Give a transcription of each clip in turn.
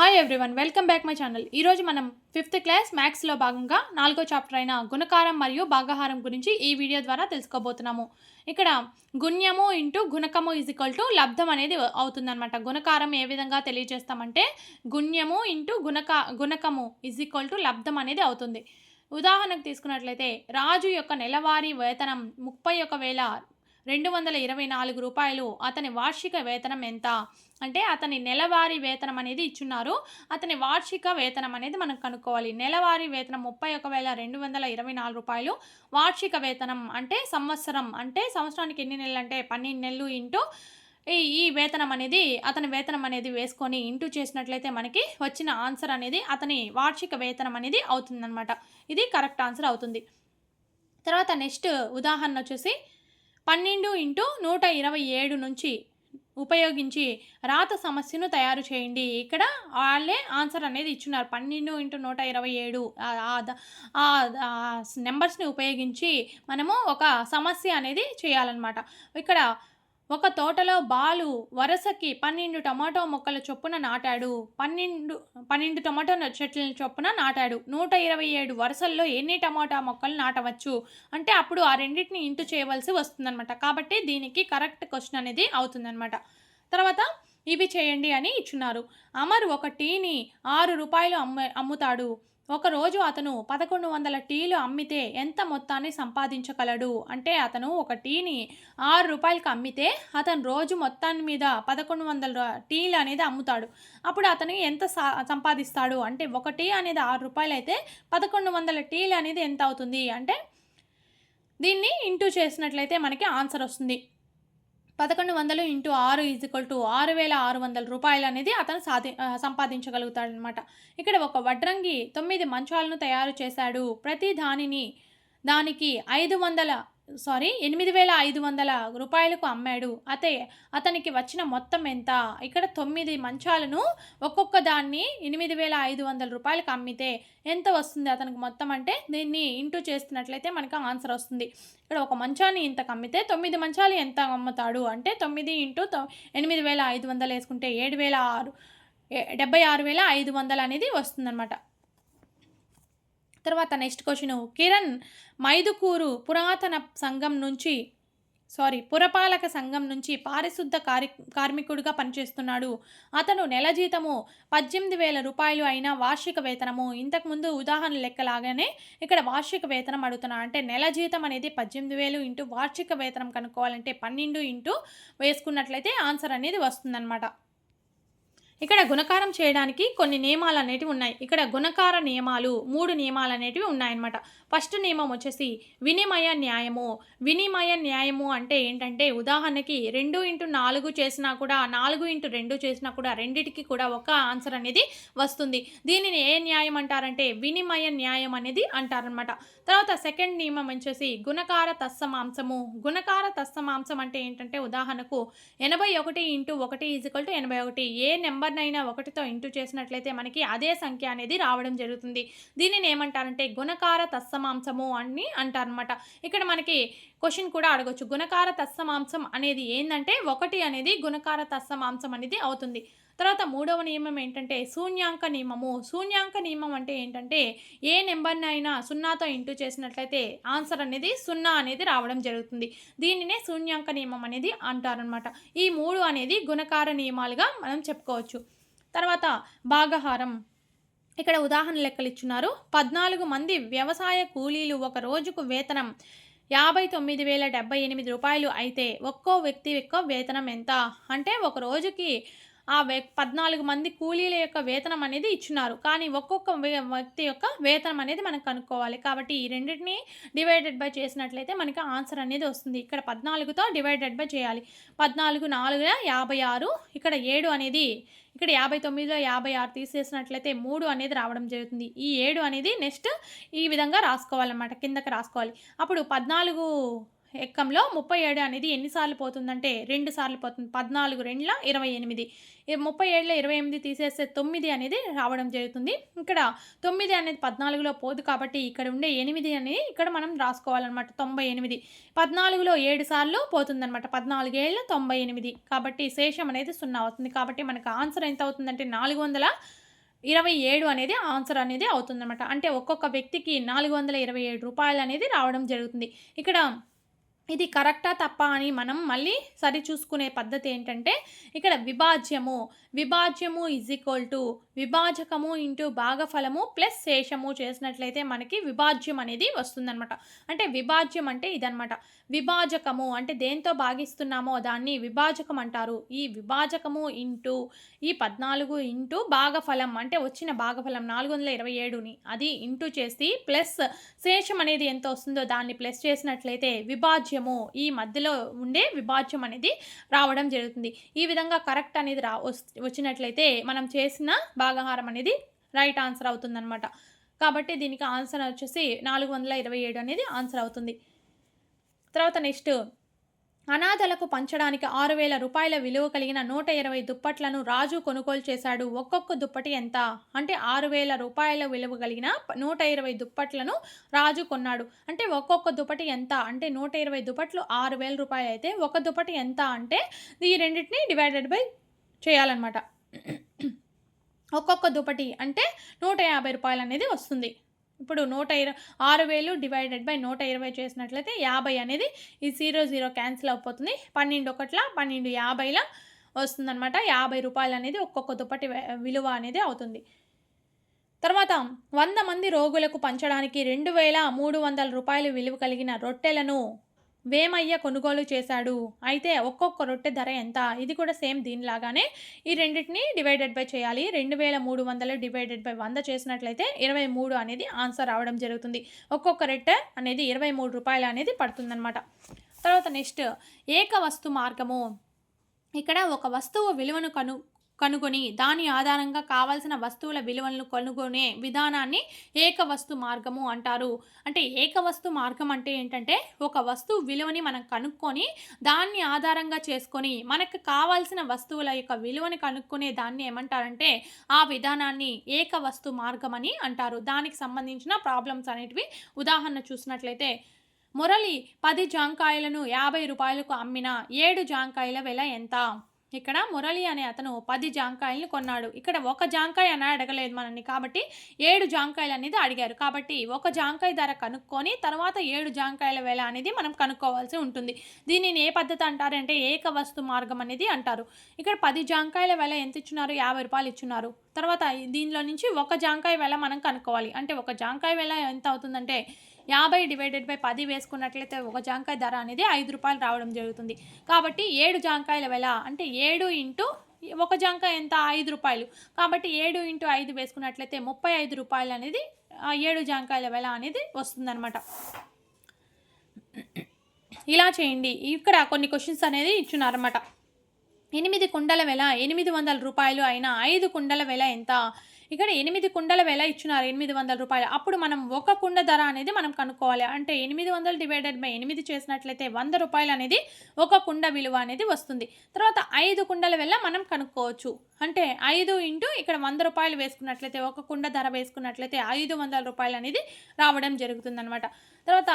Hi everyone welcome back my channel ఈరోజు మనం fifth class మ్యాథ్స్లో భాగంగా నాలుగో చాప్టర్ అయిన గుణకారం మరియు భాగాహారం గురించి ఈ వీడియో ద్వారా తెలుసుకోబోతున్నాము. ఇక్కడ గుణ్యము ఇంటూ గుణకము ఈజ్ ఈక్వల్ టు లబ్ధం అనేది అవుతుందన్నమాట. గుణకారం ఏ విధంగా తెలియజేస్తామంటే గుణ్యము ఇంటూ గుణక గుణకము ఈజ్ ఈక్వల్ టు లబ్ధం అనేది అవుతుంది. ఉదాహరణకు తీసుకున్నట్లయితే రాజు యొక్క నెలవారీ వేతనం ముప్పై ఒక వేల రెండు వందల ఇరవై నాలుగు రూపాయలు అతని వార్షిక వేతనం ఎంత? అంటే అతని నెలవారీ వేతనం అనేది ఇచ్చున్నారు. అతని వార్షిక వేతనం అనేది మనం కనుక్కోవాలి. నెలవారీ వేతనం ముప్పై ఒక వేల రెండు వందల ఇరవై నాలుగు రూపాయలు. వార్షిక వేతనం అంటే సంవత్సరం. అంటే సంవత్సరానికి ఎన్ని నెలలు అంటే పన్నెండు నెలలు ఇంటూ ఈ ఈ వేతనం అనేది అతని వేతనం అనేది వేసుకొని ఇంటూ చేసినట్లయితే మనకి వచ్చిన ఆన్సర్ అనేది అతని వార్షిక వేతనం అనేది అవుతుందన్నమాట. ఇది కరెక్ట్ ఆన్సర్ అవుతుంది. తర్వాత నెక్స్ట్ ఉదాహరణ వచ్చేసి పన్నెండు ఇంటూ నూట ఇరవై ఏడు నుంచి ఉపయోగించి రాత సమస్యను తయారు చేయండి. ఇక్కడ వాళ్ళే ఆన్సర్ అనేది ఇచ్చున్నారు. పన్నెండు ఇంటూ నూట ఇరవై ఏడు. ఆ నెంబర్స్ని ఉపయోగించి మనము ఒక సమస్య అనేది చేయాలన్నమాట. ఇక్కడ ఒక తోటలో బాలు వరుసకి పన్నెండు టమాటో మొక్కల చొప్పున నాటాడు. పన్నెండు పన్నెండు టమాటో చెట్ల చొప్పున నాటాడు. నూట ఇరవై ఏడు వరుసల్లో ఎన్ని టమాటా మొక్కలు నాటవచ్చు? అంటే అప్పుడు ఆ రెండింటిని ఇంటూ చేయవలసి వస్తుందన్నమాట. కాబట్టి దీనికి కరెక్ట్ క్వశ్చన్ అనేది అవుతుందన్నమాట. తర్వాత ఇవి చేయండి అని ఇచ్చున్నారు. అమర్ ఒక టీని ఆరు రూపాయలు అమ్మ అమ్ముతాడు. ఒకరోజు అతను పదకొండు వందల టీలు అమ్మితే ఎంత మొత్తాన్ని సంపాదించగలడు? అంటే అతను ఒక టీని ఆరు రూపాయలకు అమ్మితే అతను రోజు మొత్తాన్ని మీద పదకొండు వందల టీలు అనేది అమ్ముతాడు. అప్పుడు అతను ఎంత సంపాదిస్తాడు? అంటే ఒక టీ అనేది ఆరు రూపాయలు అయితే పదకొండు వందల టీలు అనేది ఎంత అవుతుంది? అంటే దీన్ని ఇంటూ చేసినట్లయితే మనకి ఆన్సర్ వస్తుంది. పదకొండు వందలు ఇంటూ ఆరు ఈజ్ ఈక్వల్ టు ఆరు వేల ఆరు వందల రూపాయలు అనేది అతను సాధి సంపాదించగలుగుతాడనమాట ఇక్కడ ఒక వడ్రంగి తొమ్మిది మంచాలను తయారు చేశాడు. ప్రతి దానిని దానికి ఐదు వందల సారీ ఎనిమిది వేల ఐదు వందల రూపాయలకు అమ్మాడు. అతే అతనికి వచ్చిన మొత్తం ఎంత? ఇక్కడ తొమ్మిది మంచాలను ఒక్కొక్క దాన్ని ఎనిమిది వేల ఐదు వందల రూపాయలకు అమ్మితే ఎంత వస్తుంది అతనికి మొత్తం అంటే? దీన్ని ఇంటూ చేస్తున్నట్లయితే మనకు ఆన్సర్ వస్తుంది. ఇక్కడ ఒక మంచాన్ని ఇంతకు అమ్మితే తొమ్మిది మంచాలు ఎంత అమ్ముతాడు అంటే తొమ్మిది ఇంటూ ఎనిమిది వేల ఐదు వందలు వేసుకుంటే ఏడు వేల ఆరు డెబ్బై ఆరు వేల ఐదు వందలు అనేది వస్తుందన్నమాట. తర్వాత నెక్స్ట్ క్వశ్చన్ కిరణ్ మైదుకూరు పురాతన సంఘం నుంచి సారీ పురపాలక సంఘం నుంచి పారిశుద్ధ కారి కార్మికుడిగా పనిచేస్తున్నాడు. అతను నెల జీతము పద్దెనిమిది వేల రూపాయలు అయిన వార్షిక వేతనము. ఇంతకుముందు ఉదాహరణ లెక్కలాగానే ఇక్కడ వార్షిక వేతనం అడుగుతున్నా. అంటే నెల జీతం అనేది పద్దెనిమిది వేలు ఇంటూ వార్షిక వేతనం కనుక్కోవాలంటే పన్నెండు ఇంటూ వేసుకున్నట్లయితే ఆన్సర్ అనేది వస్తుందన్నమాట. ఇక్కడ గుణకారం చేయడానికి కొన్ని నియమాలు అనేటివి ఉన్నాయి. ఇక్కడ గుణకార నియమాలు మూడు నియమాలు అనేటివి ఉన్నాయన్నమాట. ఫస్ట్ నియమం వచ్చేసి వినిమయ న్యాయము. వినిమయ న్యాయము అంటే ఏంటంటే ఉదాహరణకి రెండు ఇంటూ నాలుగు చేసినా కూడా నాలుగు ఇంటూ రెండు చేసినా కూడా రెండిటికి కూడా ఒక ఆన్సర్ అనేది వస్తుంది. దీనిని ఏ న్యాయం అంటారంటే వినిమయ న్యాయం అనేది అంటారనమాట తర్వాత సెకండ్ నియమం వచ్చేసి గుణకార తస్సమాంసము గుణకార తస్సమాంసం అంటే ఏంటంటే ఉదాహరణకు ఎనభై ఒకటి ఇంటూ ఒకటి ఈజ్వల్ టు ఎనభై ఒకటి. ఏ నెంబర్ నెంబర్నైనా ఒకటితో ఇంటూ చేసినట్లయితే మనకి అదే సంఖ్య అనేది రావడం జరుగుతుంది. దీనిని ఏమంటారంటే గుణకార తస్సమాంసము తత్సమాంసము అని అంటారనమాట ఇక్కడ మనకి క్వశ్చన్ కూడా అడగవచ్చు గుణకార తత్సమాంసం అనేది ఏంటంటే ఒకటి అనేది గుణకార తత్సమాంసం అనేది అవుతుంది. తర్వాత మూడవ నియమం ఏంటంటే శూన్యాంక నియమము. శూన్యాంక నియమం అంటే ఏంటంటే ఏ నెంబర్ని అయినా సున్నాతో ఇంటూ చేసినట్లయితే ఆన్సర్ అనేది సున్నా అనేది రావడం జరుగుతుంది. దీనినే శూన్యాంక నియమం అనేది అంటారనమాట ఈ మూడు అనేది గుణకార నియమాలుగా మనం చెప్పుకోవచ్చు. తర్వాత భాగహారం. ఇక్కడ ఉదాహరణ లెక్కలు ఇచ్చున్నారు పద్నాలుగు మంది వ్యవసాయ కూలీలు ఒక రోజుకు వేతనం యాభై తొమ్మిది వేల డెబ్బై ఎనిమిది రూపాయలు అయితే ఒక్కో వ్యక్తి యొక్క వేతనం ఎంత? అంటే ఒక రోజుకి ఆ పద్నాలుగు మంది కూలీల యొక్క వేతనం అనేది ఇచ్చినారు. కానీ ఒక్కొక్క వ్యక్తి యొక్క వేతనం అనేది మనం కనుక్కోవాలి. కాబట్టి ఈ రెండింటిని డివైడెడ్ బై చేసినట్లయితే మనకి ఆన్సర్ అనేది వస్తుంది. ఇక్కడ పద్నాలుగుతో డివైడెడ్ బై చేయాలి. పద్నాలుగు నాలుగు యాభై ఆరు ఇక్కడ ఏడు అనేది ఇక్కడ యాభై తొమ్మిదిలో యాభై ఆరు తీసేసినట్లయితే మూడు అనేది రావడం జరుగుతుంది. ఈ ఏడు అనేది నెక్స్ట్ ఈ విధంగా రాసుకోవాలన్నమాట కిందకి రాసుకోవాలి. అప్పుడు పద్నాలుగు ఎక్కంలో ముప్పై ఏడు అనేది ఎన్నిసార్లు పోతుందంటే రెండు సార్లు పోతుంది. పద్నాలుగు రెండుల ఇరవై ఎనిమిది. ముప్పై ఏడులో ఇరవై ఎనిమిది తీసేస్తే తొమ్మిది అనేది రావడం జరుగుతుంది. ఇక్కడ తొమ్మిది అనేది పద్నాలుగులో పోదు కాబట్టి ఇక్కడ ఉండే ఎనిమిది అనేది ఇక్కడ మనం రాసుకోవాలన్నమాట. తొంభై ఎనిమిది. పద్నాలుగులో ఏడు సార్లు పోతుందన్నమాట. పద్నాలుగు ఏళ్ళ తొంభై ఎనిమిది. కాబట్టి శేషం అనేది సున్నా అవుతుంది. కాబట్టి మనకు ఆన్సర్ ఎంత అవుతుందంటే నాలుగు వందల ఇరవై ఏడు అనేది ఆన్సర్ అనేది అవుతుందన్నమాట. అంటే ఒక్కొక్క వ్యక్తికి నాలుగు వందల ఇరవై ఏడు రూపాయలు అనేది రావడం జరుగుతుంది. ఇక్కడ ఇది కరెక్టా తప్ప అని మనం మళ్ళీ సరి చూసుకునే పద్ధతి ఏంటంటే ఇక్కడ విభాజ్యము. విభాజ్యము ఈజ్ ఈక్వల్ టు విభాజకము ఇంటూ భాగఫలము ప్లస్ శేషము చేసినట్లయితే మనకి విభాజ్యం అనేది వస్తుందన్నమాట. అంటే విభాజ్యం అంటే ఇదనమాట విభాజకము అంటే దేంతో భాగిస్తున్నామో దాన్ని విభాజకం అంటారు. ఈ విభాజకము ఇంటూ ఈ పద్నాలుగు ఇంటూ భాగఫలం అంటే వచ్చిన భాగఫలం నాలుగు వందల ఇరవై ఏడుని. అది ఇంటూ చేసి ప్లస్ శేషం అనేది ఎంత వస్తుందో దాన్ని ప్లస్ చేసినట్లయితే విభాజ్యం విభాజ్యము ఈ మధ్యలో ఉండే విభాజ్యం అనేది రావడం జరుగుతుంది. ఈ విధంగా కరెక్ట్ అనేది రా వచ్చినట్లయితే మనం చేసిన భాగహారం అనేది రైట్ ఆన్సర్ అవుతుందన్నమాట. కాబట్టి దీనికి ఆన్సర్ వచ్చేసి నాలుగు వందల ఇరవై ఏడు అనేది ఆన్సర్ అవుతుంది. తర్వాత నెక్స్ట్ అనాథలకు పంచడానికి ఆరు వేల రూపాయల విలువ కలిగిన నూట ఇరవై దుప్పట్లను రాజు కొనుగోలు చేశాడు. ఒక్కొక్క దుప్పటి ఎంత? అంటే ఆరు వేల రూపాయల విలువ కలిగిన నూట ఇరవై దుప్పట్లను రాజు కొన్నాడు. అంటే ఒక్కొక్క దుప్పటి ఎంత? అంటే నూట ఇరవై దుప్పట్లు ఆరు వేల రూపాయలు అయితే ఒక దుప్పటి ఎంత అంటే ఈ రెండింటిని డివైడెడ్ బై చేయాలన్నమాట. ఒక్కొక్క దుప్పటి అంటే నూట యాభై రూపాయలు అనేది వస్తుంది. ఇప్పుడు నూట ఇరవై ఆరు వేలు డివైడెడ్ బై నూట ఇరవై చేసినట్లయితే యాభై అనేది ఈ జీరో జీరో క్యాన్సిల్ అయిపోతుంది. పన్నెండు ఒకట్ల పన్నెండు యాభైల వస్తుందన్నమాట. యాభై రూపాయలు అనేది ఒక్కొక్క దుప్పటి విలువ అనేది అవుతుంది. తర్వాత వంద మంది రోగులకు పంచడానికి రెండు వేల మూడు వందల రూపాయలు విలువ కలిగిన రొట్టెలను వేమయ్య కొనుగోలు చేశాడు. అయితే ఒక్కొక్క రొట్టె ధర ఎంత? ఇది కూడా సేమ్ దీనిలాగానే ఈ రెండింటిని డివైడెడ్ బై చేయాలి. రెండు వేల మూడు వందలు డివైడెడ్ బై వంద చేసినట్లయితే ఇరవై మూడు అనేది ఆన్సర్ రావడం జరుగుతుంది. ఒక్కొక్క రొట్టె అనేది ఇరవై మూడు రూపాయలు అనేది పడుతుందన్నమాట. తర్వాత నెక్స్ట్ ఏక వస్తు మార్గము. ఇక్కడ ఒక వస్తువు విలువను కను కనుగొని దాని ఆధారంగా కావాల్సిన వస్తువుల విలువలను కనుగొనే విధానాన్ని ఏకవస్తు మార్గము అంటారు. అంటే ఏకవస్తు మార్గం అంటే ఏంటంటే ఒక వస్తువు విలువని మనం కనుక్కొని దాన్ని ఆధారంగా చేసుకొని మనకు కావాల్సిన వస్తువుల యొక్క విలువని కనుక్కునే దాన్ని ఏమంటారంటే ఆ విధానాన్ని ఏకవస్తు మార్గం అని అంటారు. దానికి సంబంధించిన ప్రాబ్లమ్స్ అనేటివి ఉదాహరణ చూసినట్లయితే మురళి పది జాంకాయలను యాభై రూపాయలకు అమ్మిన ఏడు జాంకాయల వెల ఎంత? ఇక్కడ మురళి అనే అతను పది జాంకాయలను కొన్నాడు. ఇక్కడ ఒక జాంకాయ అని అడగలేదు మనల్ని. కాబట్టి ఏడు జాంకాయలు అనేది అడిగారు. కాబట్టి ఒక జాంకాయ ధర కనుక్కొని తర్వాత ఏడు జాంకాయల వెల అనేది మనం కనుక్కోవాల్సి ఉంటుంది. దీనిని ఏ పద్ధతి అంటారంటే ఏక వస్తు మార్గం అనేది అంటారు. ఇక్కడ పది జాంకాయల వెల ఎంత ఇచ్చున్నారు? యాభై రూపాయలు ఇచ్చున్నారు. తర్వాత దీనిలో నుంచి ఒక జాంకాయ వెల మనం కనుక్కోవాలి. అంటే ఒక జాంకాయ వెల ఎంత అవుతుందంటే యాభై డివైడెడ్ బై పది వేసుకున్నట్లయితే ఒక జాంకాయ ధర అనేది ఐదు రూపాయలు రావడం జరుగుతుంది. కాబట్టి ఏడు జాంకాయల వెల అంటే ఏడు ఇంటూ ఒక జాంకాయ ఎంత? ఐదు రూపాయలు. కాబట్టి ఏడు ఇంటూ ఐదు వేసుకున్నట్లయితే ముప్పై ఐదు రూపాయలు అనేది ఏడు జాంకాయల వెల అనేది వస్తుందన్నమాట. ఇలా చేయండి. ఇక్కడ కొన్ని క్వశ్చన్స్ అనేది ఇచ్చున్నారన్నమాట. ఎనిమిది కుండల వెల ఎనిమిది వందల రూపాయలు అయిన ఐదు కుండల వెల ఎంత? ఇక్కడ ఎనిమిది కుండల వెల ఇచ్చినారు ఎనిమిది వందల రూపాయలు. అప్పుడు మనం ఒక కుండ ధర అనేది మనం కనుక్కోవాలి. అంటే ఎనిమిది వందలు డివైడెడ్ బై ఎనిమిది చేసినట్లయితే వంద రూపాయలు అనేది ఒక కుండ విలువ అనేది వస్తుంది. తర్వాత ఐదు కుండల వెళ్ళ మనం కనుక్కోవచ్చు. అంటే ఐదు ఇంటూ ఇక్కడ వంద రూపాయలు వేసుకున్నట్లయితే ఒక కుండ ధర వేసుకున్నట్లయితే ఐదు వందల రూపాయలు అనేది రావడం జరుగుతుందన్నమాట. తర్వాత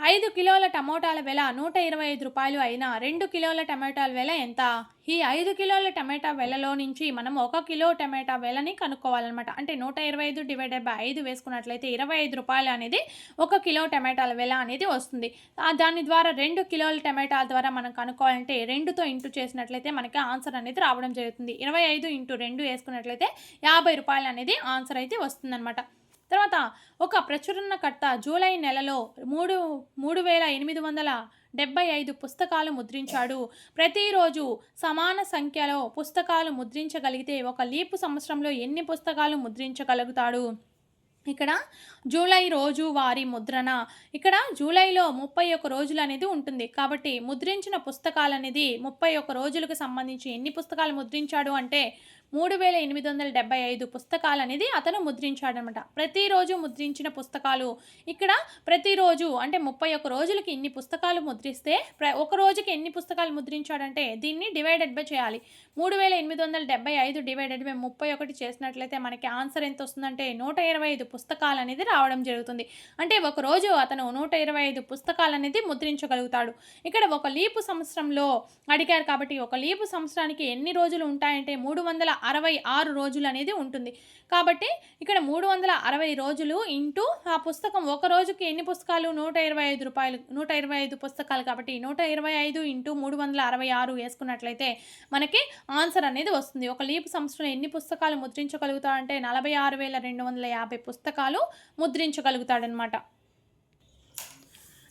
ఐదు కిలోల టమోటాల వెల నూట ఇరవై ఐదు రూపాయలు అయినా రెండు కిలోల టమాటాల వెల ఎంత? ఈ ఐదు కిలోల టమాటా వెలలో నుంచి మనం ఒక కిలో టమాటా వెలని కనుక్కోవాలన్నమాట. అంటే నూట ఇరవై ఐదు డివైడెడ్ బై ఐదు వేసుకున్నట్లయితే ఇరవై ఐదు రూపాయలు అనేది ఒక కిలో టమాటాల వెల అనేది వస్తుంది. దాని ద్వారా రెండు కిలోల టమాటాల ద్వారా మనం కనుక్కోవాలంటే రెండుతో ఇంటూ చేసినట్లయితే మనకి ఆన్సర్ అనేది రావడం జరుగుతుంది. ఇరవై ఐదు ఇంటూ రెండు వేసుకున్నట్లయితే యాభై రూపాయలు అనేది ఆన్సర్ అయితే వస్తుందన్నమాట. తర్వాత ఒక ప్రచురణకర్త జూలై నెలలో మూడు మూడు వేల ఎనిమిది వందల డెబ్బై ఐదు పుస్తకాలు ముద్రించాడు. ప్రతిరోజు సమాన సంఖ్యలో పుస్తకాలు ముద్రించగలిగితే ఒక లీపు సంవత్సరంలో ఎన్ని పుస్తకాలు ముద్రించగలుగుతాడు? ఇక్కడ జూలై రోజు వారి ముద్రణ. ఇక్కడ జూలైలో ముప్పై ఒక్క రోజులు అనేది ఉంటుంది. కాబట్టి ముద్రించిన పుస్తకాలు అనేది ముప్పై ఒక్క రోజులకు సంబంధించి ఎన్ని పుస్తకాలు ముద్రించాడు అంటే మూడు వేల ఎనిమిది వందల డెబ్బై ఐదు పుస్తకాలు అనేది అతను ముద్రించాడనమాట. ప్రతిరోజు ముద్రించిన పుస్తకాలు ఇక్కడ ప్రతిరోజు అంటే ముప్పై ఒక్క రోజులకి ఇన్ని పుస్తకాలు ముద్రిస్తే ప్ర ఒక రోజుకి ఎన్ని పుస్తకాలు ముద్రించాడంటే దీన్ని డివైడెడ్ బై చేయాలి. మూడు వేల ఎనిమిది వందల డెబ్బై ఐదు డివైడెడ్ బై ముప్పై ఒకటి చేసినట్లయితే మనకి ఆన్సర్ ఎంత వస్తుందంటే నూట ఇరవై ఐదు పుస్తకాలు అనేది రావడం జరుగుతుంది. అంటే ఒక రోజు అతను నూట ఇరవై ఐదు పుస్తకాలు అనేది ముద్రించగలుగుతాడు. ఇక్కడ ఒక లీపు సంవత్సరంలో అడిగారు కాబట్టి ఒక లీపు సంవత్సరానికి ఎన్ని రోజులు ఉంటాయంటే మూడు వందల అరవై ఆరు రోజులు అనేది ఉంటుంది. కాబట్టి ఇక్కడ మూడు వందల అరవై రోజులు ఇంటూ ఆ పుస్తకం ఒక రోజుకి ఎన్ని పుస్తకాలు? నూట ఇరవై ఐదు రూపాయలు నూట ఇరవై ఐదు పుస్తకాలు కాబట్టి నూట ఇరవై ఐదు ఇంటూ మూడు వందల అరవై ఆరు వేసుకున్నట్లయితే మనకి ఆన్సర్ అనేది వస్తుంది. ఒక లీప్ సంస్థలో ఎన్ని పుస్తకాలు ముద్రించగలుగుతాడంటే నలభై ఆరు వేల రెండు వందల యాభై పుస్తకాలు ముద్రించగలుగుతాడనమాట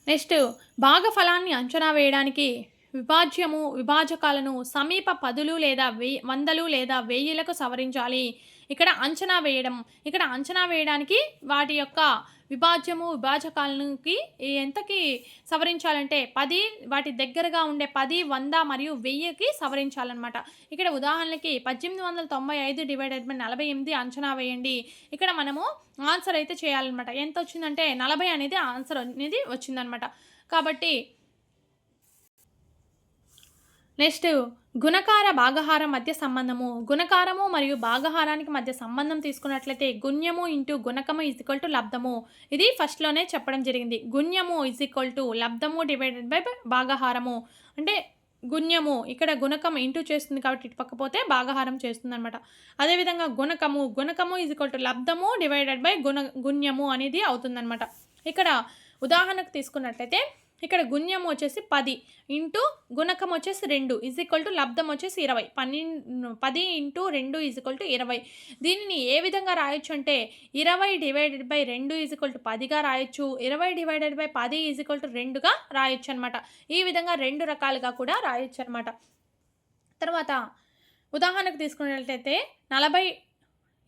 నెక్స్ట్ భాగఫలాన్ని అంచనా వేయడానికి విభాజ్యము విభాజకాలను సమీప పదులు లేదా వెయ్యి వందలు లేదా వెయ్యిలకు సవరించాలి. ఇక్కడ అంచనా వేయడం ఇక్కడ అంచనా వేయడానికి వాటి యొక్క విభాజ్యము విభాజకాలకి ఎంతకి సవరించాలంటే పది వాటి దగ్గరగా ఉండే పది వంద మరియు వెయ్యికి సవరించాలన్నమాట. ఇక్కడ ఉదాహరణకి పద్దెనిమిది వందల తొంభై ఐదు డివైడెడ్ బై నలభై ఎనిమిది అంచనా వేయండి. ఇక్కడ మనము ఆన్సర్ అయితే చేయాలన్నమాట. ఎంత వచ్చిందంటే నలభై అనేది ఆన్సర్ అనేది వచ్చిందనమాట కాబట్టి నెక్స్ట్ గుణకార భాగహారం మధ్య సంబంధము. గుణకారము మరియు భాగహారానికి మధ్య సంబంధం తీసుకున్నట్లయితే గుణ్యము ఇంటూ గుణకము ఇజ్ ఈక్వల్ టు లబ్ధము. ఇది ఫస్ట్లోనే చెప్పడం జరిగింది. గుణ్యము ఇజ్ ఈక్వల్ టు లబ్ధము డివైడెడ్ బై భాగహారము. అంటే గుణ్యము ఇక్కడ గుణకం ఇంటూ చేస్తుంది కాబట్టి ఇటు పక్కపోతే భాగహారం చేస్తుంది అనమాట అదేవిధంగా గుణకము గుణకము ఇజ్ ఈక్వల్ టు లబ్ధము డివైడెడ్ బై గుణ గుణ్యము అనేది అవుతుందన్నమాట. ఇక్కడ ఉదాహరణకు తీసుకున్నట్లయితే ఇక్కడ గుణ్యం వచ్చేసి పది ఇంటూ గుణకం వచ్చేసి రెండు ఈజ్ ఈక్వల్ టు లబ్ధం వచ్చేసి ఇరవై. పన్నెండు పది ఇంటూ రెండు ఈజ్ ఈక్వల్ టు ఇరవై. దీనిని ఏ విధంగా రాయొచ్చు అంటే ఇరవై డివైడెడ్ బై రెండు ఈజ్ ఈక్వల్ టు పదిగా రాయొచ్చు. ఇరవై డివైడెడ్ బై పది ఈజ్ ఈక్వల్ టు రెండుగా రాయొచ్చు అనమాట ఈ విధంగా రెండు రకాలుగా కూడా రాయొచ్చు అనమాట తర్వాత ఉదాహరణకు తీసుకున్నట్లయితే నలభై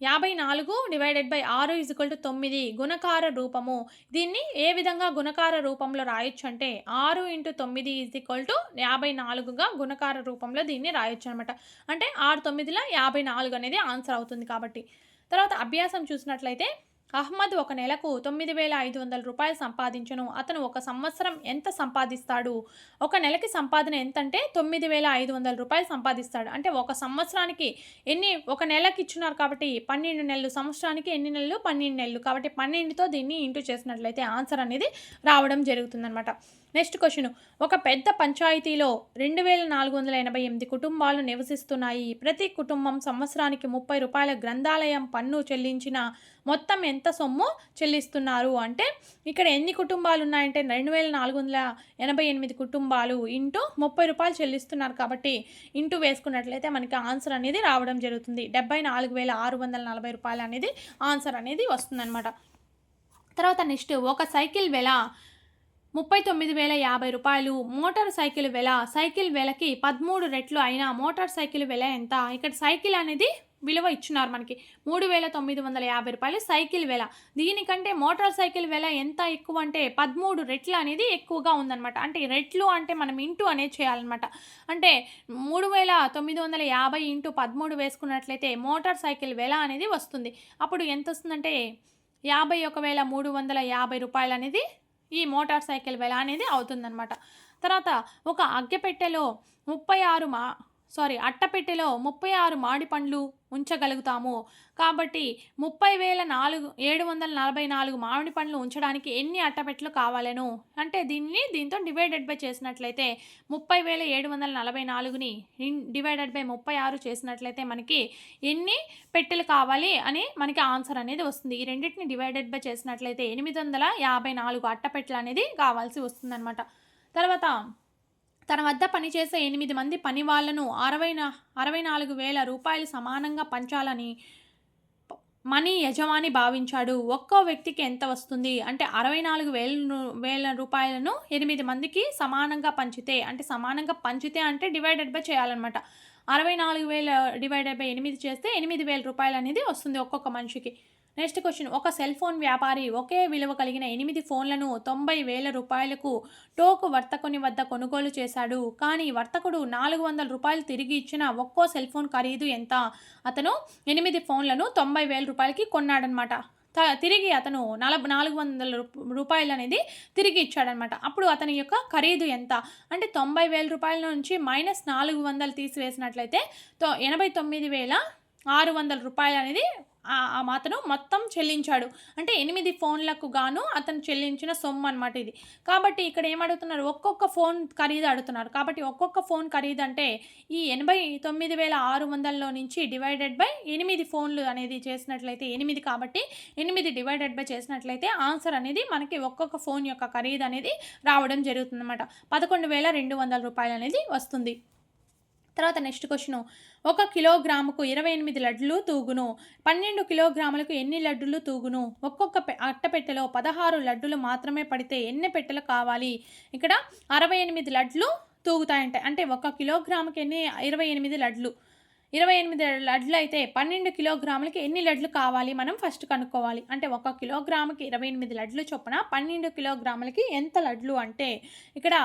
యాభై నాలుగు డివైడెడ్ బై ఆరు ఈజ్ ఈక్వల్ టు తొమ్మిది గుణకార రూపము. దీన్ని ఏ విధంగా గుణకార రూపంలో రాయొచ్చు అంటే ఆరు ఇంటూ తొమ్మిది ఈజ్ ఈక్వల్ టు యాభై నాలుగుగా గుణకార రూపంలో దీన్ని రాయొచ్చు అనమాట అంటే ఆరు తొమ్మిదిలో యాభై నాలుగు అనేది ఆన్సర్ అవుతుంది కాబట్టి. తర్వాత అభ్యాసం చూసినట్లయితే అహ్మద్ ఒక నెలకు తొమ్మిది వేల ఐదు వందల రూపాయలు సంపాదించను. అతను ఒక సంవత్సరం ఎంత సంపాదిస్తాడు? ఒక నెలకి సంపాదన ఎంతంటే తొమ్మిది వేల ఐదు వందల రూపాయలు సంపాదిస్తాడు. అంటే ఒక సంవత్సరానికి ఎన్ని ఒక నెలకి ఇచ్చున్నారు కాబట్టి పన్నెండు నెలలు సంవత్సరానికి ఎన్ని నెలలు? పన్నెండు నెలలు. కాబట్టి పన్నెండుతో దీన్ని ఇంటూ చేసినట్లయితే ఆన్సర్ అనేది రావడం జరుగుతుందన్నమాట. Next question. ఒక పెద్ద పంచాయతీలో రెండు వేల నాలుగు వందల ఎనభై ఎనిమిది కుటుంబాలు నివసిస్తున్నాయి. ప్రతి కుటుంబం సంవత్సరానికి ముప్పై రూపాయల గ్రంథాలయం పన్ను చెల్లించిన మొత్తం ఎంత సొమ్ము చెల్లిస్తున్నారు? అంటే ఇక్కడ ఎన్ని కుటుంబాలు ఉన్నాయంటే రెండు వేల నాలుగు వందల ఎనభై ఎనిమిది కుటుంబాలు ఇంటూ ముప్పై రూపాయలు చెల్లిస్తున్నారు కాబట్టి ఇంటూ వేసుకున్నట్లయితే మనకి ఆన్సర్ అనేది రావడం జరుగుతుంది. డెబ్బై నాలుగు వేల ఆరు వందల నలభై రూపాయలు అనేది ఆన్సర్ అనేది వస్తుందన్నమాట. తర్వాత నెక్స్ట్ ఒక సైకిల్ వెల ముప్పై తొమ్మిది వేల యాభై రూపాయలు. మోటార్ సైకిల్ వెల సైకిల్ వెలకి పదమూడు రెట్లు అయిన మోటార్ సైకిల్ వెల ఎంత? ఇక్కడ సైకిల్ అనేది విలువ ఇచ్చినారు మనకి. మూడు వేల తొమ్మిది వందల యాభై రూపాయలు సైకిల్ వెల. దీనికంటే మోటార్ సైకిల్ వెల ఎంత ఎక్కువ అంటే పదమూడు రెట్లు అనేది ఎక్కువగా ఉందన్నమాట. అంటే రెట్లు అంటే మనం ఇంటూ అనేది చేయాలన్నమాట. అంటే మూడు వేల తొమ్మిది వందల యాభై ఇంటూ పదమూడు వేసుకున్నట్లయితే మోటార్ సైకిల్ వెల అనేది వస్తుంది. అప్పుడు ఎంత వస్తుందంటే యాభై ఒక వేల మూడు వందల యాభై రూపాయలు అనేది ఈ మోటార్ సైకిల్ వెల అనేది అవుతుందన్నమాట. తర్వాత ఒక అగ్గెపెట్టెలో ముప్పై ఆరు మా సారీ అట్టపెట్టెలో ముప్పై ఆరు మాడి పండ్లు ఉంచగలుగుతాము. కాబట్టి ముప్పై వేల నాలుగు ఏడు వందల నలభై నాలుగు మామిడి పండ్లు ఉంచడానికి ఎన్ని అట్టపెట్టెలు కావాలను? అంటే దీన్ని దీంతో డివైడెడ్ బై చేసినట్లయితే ముప్పై వేల ఏడు వందల నలభై నాలుగుని డివైడెడ్ బై ముప్పై ఆరు చేసినట్లయితే మనకి ఎన్ని పెట్టెలు కావాలి అని మనకి ఆన్సర్ అనేది వస్తుంది. ఈ రెండింటిని డివైడెడ్ బై చేసినట్లయితే ఎనిమిది వందల యాభై నాలుగు అట్టపెట్టెలు అనేది కావాల్సి వస్తుందన్నమాట. తర్వాత తన వద్ద పనిచేసే ఎనిమిది మంది పని వాళ్ళను అరవై అరవై నాలుగు వేల రూపాయలు సమానంగా పంచాలని మనీ యజమాని భావించాడు. ఒక్కో వ్యక్తికి ఎంత వస్తుంది? అంటే అరవై నాలుగు వేల వేల రూపాయలను ఎనిమిది మందికి సమానంగా పంచితే అంటే సమానంగా పంచితే అంటే డివైడెడ్ బై చేయాలన్నమాట. అరవై నాలుగు వేల డివైడెడ్ బై ఎనిమిది చేస్తే ఎనిమిది వేల రూపాయలు అనేది వస్తుంది ఒక్కొక్క మనిషికి. Next question. ఒక సెల్ ఫోన్ వ్యాపారి ఒకే విలువ కలిగిన ఎనిమిది ఫోన్లను తొంభై వేల రూపాయలకు టోకు వర్తకుని వద్ద కొనుగోలు చేశాడు. కానీ వర్తకుడు నాలుగు వందల రూపాయలు తిరిగి ఇచ్చిన ఒక్కో సెల్ ఫోన్ ఖరీదు ఎంత? అతను ఎనిమిది ఫోన్లను తొంభై వేల రూపాయలకి కొన్నాడనమాట త- తిరిగి అతను నలభ నాలుగు వందల రూపాయలు అనేది తిరిగి ఇచ్చాడనమాట అప్పుడు అతని యొక్క ఖరీదు ఎంత? అంటే తొంభై వేల రూపాయల నుంచి మైనస్ నాలుగు వందలు తీసివేసినట్లయితే తో ఎనభై తొమ్మిది వేల ఆరు వందల రూపాయలు అనేది ఆ- మాత్రం మొత్తం చెల్లించాడు. అంటే ఎనిమిది ఫోన్లకు గాను అతను చెల్లించిన సొమ్ము అనమాట ఇది. కాబట్టి ఇక్కడ ఏమడుగుతున్నారు? ఒక్కొక్క ఫోన్ ఖరీదు అడుగుతున్నారు. కాబట్టి ఒక్కొక్క ఫోన్ ఖరీదు అంటే ఈ ఎనభై తొమ్మిది వేల ఆరు వందల్లో నుంచి డివైడెడ్ బై ఎనిమిది ఫోన్లు అనేది చేసినట్లయితే ఎనిమిది కాబట్టి ఎనిమిది డివైడెడ్ బై చేసినట్లయితే ఆన్సర్ అనేది మనకి ఒక్కొక్క ఫోన్ యొక్క ఖరీదు అనేది రావడం జరుగుతుంది అనమాట పదకొండు వేల రెండు వందల రూపాయలు అనేది వస్తుంది. తర్వాత నెక్స్ట్ క్వశ్చన్. ఒక కిలోగ్రాముకు ఇరవై ఎనిమిది లడ్లు తూగును. పన్నెండు కిలోగ్రాములకు ఎన్ని లడ్డులు తూగును? ఒక్కొక్క అట్టపెట్టెలో పదహారు లడ్డులు మాత్రమే పడితే ఎన్ని పెట్టెలు కావాలి? ఇక్కడ అరవై ఎనిమిది లడ్లు తూగుతాయంట. అంటే ఒక కిలోగ్రాముకి ఎన్ని? ఇరవై ఎనిమిది లడ్లు. ఇరవై ఎనిమిది లడ్లు అయితే పన్నెండు కిలోగ్రాములకి ఎన్ని లడ్లు కావాలి మనం ఫస్ట్ కనుక్కోవాలి. అంటే ఒక కిలోగ్రాముకి ఇరవై ఎనిమిది లడ్లు చొప్పున పన్నెండు కిలోగ్రాములకి ఎంత లడ్లు అంటే ఇక్కడ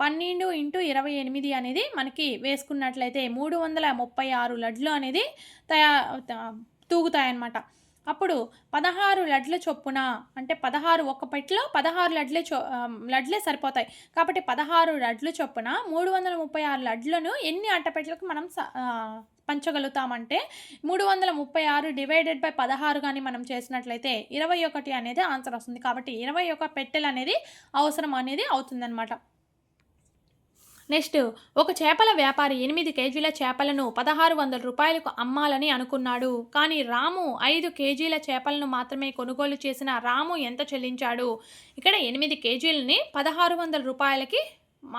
పన్నెండు ఇంటూ ఇరవై ఎనిమిది అనేది మనకి వేసుకున్నట్లయితే మూడు వందల ముప్పై ఆరు లడ్లు అనేది తయా తూగుతాయన్నమాట. అప్పుడు పదహారు లడ్ల చొప్పున అంటే పదహారు ఒక పెట్టిలో పదహారు లడ్లే చొ లడ్లే సరిపోతాయి. కాబట్టి పదహారు లడ్లు చొప్పున మూడు వందల ముప్పై ఆరు లడ్లను ఎన్ని అట్టపెట్టలకు మనం స- పంచగలుగుతామంటే మూడు వందల ముప్పై ఆరు డివైడెడ్ బై పదహారు కానీ మనం చేసినట్లయితే ఇరవై ఒకటి అనేది ఆన్సర్ వస్తుంది. కాబట్టి ఇరవై ఒక పెట్టెలు అనేది అవసరం అనేది అవుతుందన్నమాట. నెక్స్ట్ ఒక చేపల వ్యాపారి ఎనిమిది కేజీల చేపలను పదహారు వందల రూపాయలకు అమ్మాలని అనుకున్నాడు. కానీ రాము ఐదు కేజీల చేపలను మాత్రమే కొనుగోలు చేసిన రాము ఎంత చెల్లించాడు? ఇక్కడ ఎనిమిది కేజీలని పదహారు వందల రూపాయలకి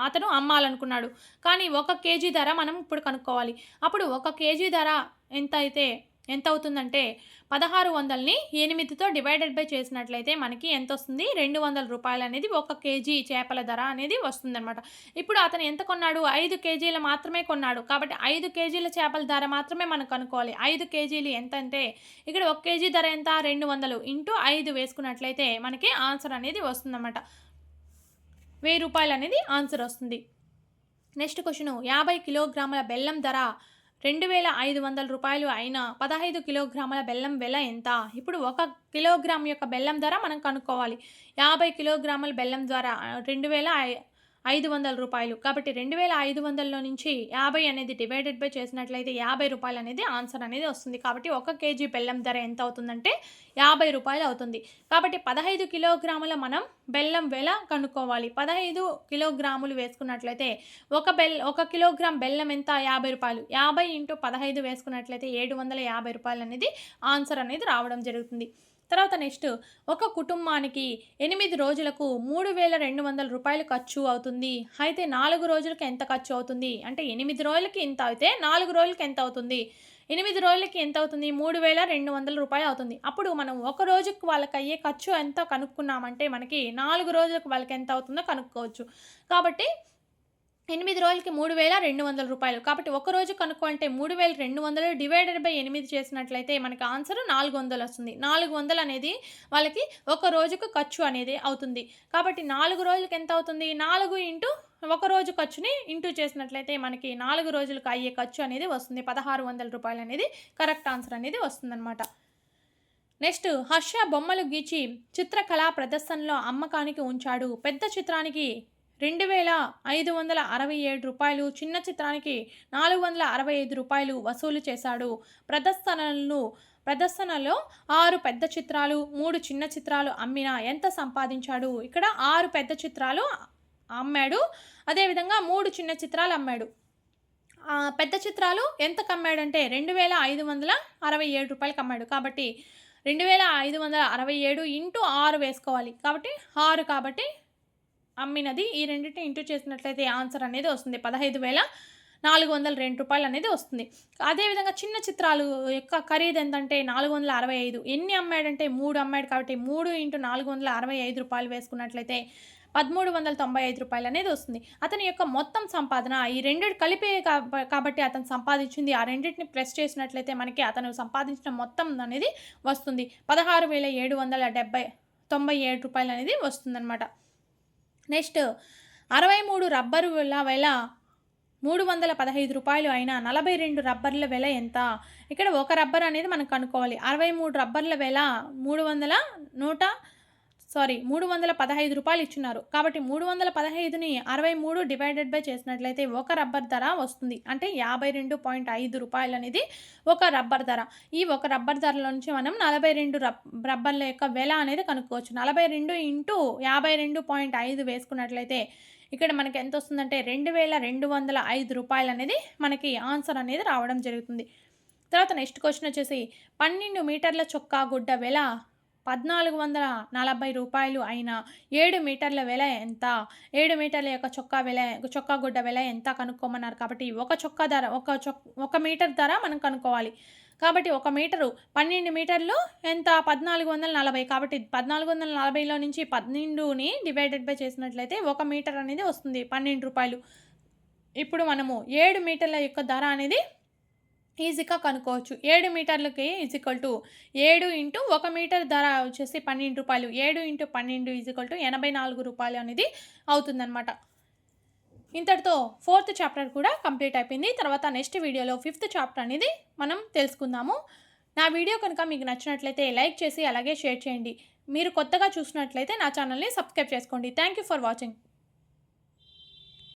అతను అమ్మాలనుకున్నాడు. కానీ ఒక కేజీ ధర మనం ఇప్పుడు కనుక్కోవాలి. అప్పుడు ఒక కేజీ ధర ఎంత అయితే ఎంత అవుతుందంటే పదహారు వందలని ఎనిమిదితో డివైడెడ్ బై చేసినట్లయితే మనకి ఎంత వస్తుంది రెండు వందల రూపాయలు అనేది ఒక కేజీ చేపల ధర అనేది వస్తుందన్నమాట. ఇప్పుడు అతను ఎంత కొన్నాడు? ఐదు కేజీలు మాత్రమే కొన్నాడు. కాబట్టి ఐదు కేజీల చేపల ధర మాత్రమే మనం కనుక్కోవాలి. ఐదు కేజీలు ఎంత అంటే ఇక్కడ ఒక కేజీ ధర ఎంత? రెండు వందలు ఇంటూ ఐదు వేసుకున్నట్లయితే మనకి ఆన్సర్ అనేది వస్తుందన్నమాట. వెయ్యి రూపాయలు అనేది ఆన్సర్ వస్తుంది. నెక్స్ట్ క్వశ్చన్ యాభై కిలోగ్రాముల బెల్లం ధర రెండు వేల ఐదు వందల రూపాయలు అయిన పదహైదు కిలోగ్రాముల బెల్లం వెల ఎంత? ఇప్పుడు ఒక కిలోగ్రామ్ యొక్క బెల్లం ధర మనం కనుక్కోవాలి. యాభై కిలోగ్రాముల బెల్లం ద్వారా రెండు వేల ఐదు వందల రూపాయలు. కాబట్టి రెండు వేల ఐదు వందల నుంచి యాభై అనేది డివైడెడ్ బై చేసినట్లయితే యాభై రూపాయలు అనేది ఆన్సర్ అనేది వస్తుంది. కాబట్టి ఒక కేజీ బెల్లం ధర ఎంత అవుతుందంటే యాభై రూపాయలు అవుతుంది. కాబట్టి పదహైదు కిలోగ్రాముల మనం బెల్లం వెల కనుక్కోవాలి. పదహైదు కిలోగ్రాములు వేసుకున్నట్లయితే ఒక బెల్ ఒక కిలోగ్రామ్ బెల్లం ఎంత? యాభై రూపాయలు. యాభై ఇంటూ పదహైదు వేసుకున్నట్లయితే ఏడు వందల యాభై రూపాయలు అనేది ఆన్సర్ అనేది రావడం జరుగుతుంది. తర్వాత నెక్స్ట్ ఒక కుటుంబానికి ఎనిమిది రోజులకు మూడు వేల రెండు వందల రూపాయలు ఖర్చు అవుతుంది. అయితే నాలుగు రోజులకు ఎంత ఖర్చు అవుతుంది? అంటే ఎనిమిది రోజులకి ఇంత అయితే నాలుగు రోజులకి ఎంత అవుతుంది? ఎనిమిది రోజులకి ఎంత అవుతుంది? మూడు వేల రెండు వందల రూపాయలు అవుతుంది. అప్పుడు మనం ఒక రోజుకి వాళ్ళకి అయ్యే ఖర్చు ఎంత కనుక్కున్నామంటే మనకి నాలుగు రోజులకు వాళ్ళకి ఎంత అవుతుందో కనుక్కోవచ్చు. కాబట్టి ఎనిమిది రోజులకి మూడు వేల రెండు వందల రూపాయలు. కాబట్టి ఒక రోజు కనుక్కుంటే మూడు వేల రెండు వందలు డివైడెడ్ బై ఎనిమిది చేసినట్లయితే మనకి ఆన్సర్ నాలుగు వందలు వస్తుంది. నాలుగు వందలు అనేది వాళ్ళకి ఒక రోజుకు ఖర్చు అనేది అవుతుంది. కాబట్టి నాలుగు రోజులకి ఎంత అవుతుంది? నాలుగు ఇంటూ ఒక రోజు ఖర్చుని ఇంటూ చేసినట్లయితే మనకి నాలుగు రోజులకు అయ్యే ఖర్చు అనేది వస్తుంది. పదహారు వందల రూపాయలు అనేది కరెక్ట్ ఆన్సర్ అనేది వస్తుందన్నమాట. నెక్స్ట్ హర్ష బొమ్మలు గీచి చిత్రకళా ప్రదర్శనలో అమ్మకానికి ఉంచాడు. పెద్ద చిత్రానికి రెండు వేల ఐదు వందల అరవై ఏడు రూపాయలు చిన్న చిత్రానికి నాలుగు వందల అరవై ఐదు రూపాయలు వసూలు చేశాడు. ప్రదర్శనలను ప్రదర్శనలో ఆరు పెద్ద చిత్రాలు మూడు చిన్న చిత్రాలు అమ్మిన ఎంత సంపాదించాడు? ఇక్కడ ఆరు పెద్ద చిత్రాలు అమ్మాడు. అదేవిధంగా మూడు చిన్న చిత్రాలు అమ్మాడు. పెద్ద చిత్రాలు ఎంత కమ్మాడంటే రెండు వేల ఐదు వందల అరవై ఏడు రూపాయలకి అమ్మాడు. కాబట్టి రెండు వేల ఐదు వందల అరవై ఏడు ఇంటూ ఆరు వేసుకోవాలి. కాబట్టి ఆరు కాబట్టి అమ్మినది. ఈ రెండింటిని ఇంటూ చేసినట్లయితే ఆన్సర్ అనేది వస్తుంది. పదహైదు వేల నాలుగు వందల రెండు రూపాయలు అనేది వస్తుంది. అదేవిధంగా చిన్న చిత్రాలు యొక్క ఖరీదు ఎంతంటే నాలుగు వందల అరవై ఐదు. ఎన్ని అమ్మాడంటే మూడు అమ్మాడు కాబట్టి మూడు ఇంటూ నాలుగు వందల అరవై ఐదు రూపాయలు వేసుకున్నట్లయితే పదమూడు వందల తొంభై ఐదు రూపాయలు అనేది వస్తుంది. అతని యొక్క మొత్తం సంపాదన ఈ రెండు కలిపే కాబట్టి అతను సంపాదించింది. ఆ రెండింటిని ప్రెస్ చేసినట్లయితే మనకి అతను సంపాదించిన మొత్తం అనేది వస్తుంది. పదహారు వేల ఏడు వందల డెబ్బై తొంభై ఏడు రూపాయలు అనేది వస్తుందన్నమాట. నెక్స్ట్ అరవై మూడు రబ్బరు వెల వెల మూడు వందల పదహైదు రూపాయలు అయిన నలభై రెండు రబ్బర్ల వెల ఎంత? ఇక్కడ ఒక రబ్బర్ అనేది మనం కనుక్కోవాలి. అరవై మూడు రబ్బర్ల వెల మూడు వందల నూట సారీ మూడు వందల పదహైదు రూపాయలు ఇచ్చున్నారు. కాబట్టి మూడు వందల పదహైదుని అరవై మూడు డివైడెడ్ బై చేసినట్లయితే ఒక రబ్బర్ ధర వస్తుంది. అంటే యాభై రెండు పాయింట్ ఐదు రూపాయలు అనేది ఒక రబ్బర్ ధర. ఈ ఒక రబ్బర్ ధరలో నుంచి మనం నలభై రెండు రబ్ రబ్బర్ల యొక్క వెల అనేది కనుక్కోవచ్చు. నలభై రెండు ఇంటూ యాభై రెండు పాయింట్ ఐదు వేసుకున్నట్లయితే ఇక్కడ మనకి ఎంత వస్తుందంటే రెండు వేల రెండు వందల ఐదు రూపాయలు అనేది మనకి ఆన్సర్ అనేది రావడం జరుగుతుంది. తర్వాత నెక్స్ట్ క్వశ్చన్ వచ్చేసి పన్నెండు మీటర్ల చొక్కా గుడ్డ వెల పద్నాలుగు వందల నలభై రూపాయలు అయిన ఏడు మీటర్ల వెల ఎంత? ఏడు మీటర్ల యొక్క చొక్కా వెల చొక్కా గుడ్డ వెల ఎంత కనుక్కోమన్నారు? కాబట్టి ఒక చొక్కా ధర ఒక చొక్ ఒక మీటర్ ధర మనం కనుక్కోవాలి. కాబట్టి ఒక మీటరు పన్నెండు మీటర్లు ఎంత? పద్నాలుగు వందల నలభై. కాబట్టి పద్నాలుగు వందల నలభైలో నుంచి పన్నెండుని డివైడెడ్ బై చేసినట్లయితే ఒక మీటర్ అనేది వస్తుంది పన్నెండు రూపాయలు. ఇప్పుడు మనము ఏడు మీటర్ల యొక్క ధర అనేది ఈజీగా కనుక్కోవచ్చు. ఏడు మీటర్లకి ఈజ్వల్ టు ఏడు ఇంటూ ఒక మీటర్ ధర వచ్చేసి పన్నెండు రూపాయలు. ఏడు ఇంటూ పన్నెండు ఈజ్వల్ టు ఎనభై నాలుగు రూపాయలు అనేది అవుతుందన్నమాట. ఇంతటితో ఫోర్త్ చాప్టర్ కూడా కంప్లీట్ అయిపోయింది. తర్వాత నెక్స్ట్ వీడియోలో ఫిఫ్త్ చాప్టర్ అనేది మనం తెలుసుకుందాము. నా వీడియో కనుక మీకు నచ్చినట్లయితే లైక్ చేసి అలాగే షేర్ చేయండి. మీరు కొత్తగా చూసినట్లయితే నా ఛానల్ని సబ్స్క్రైబ్ చేసుకోండి. Thank you for watching.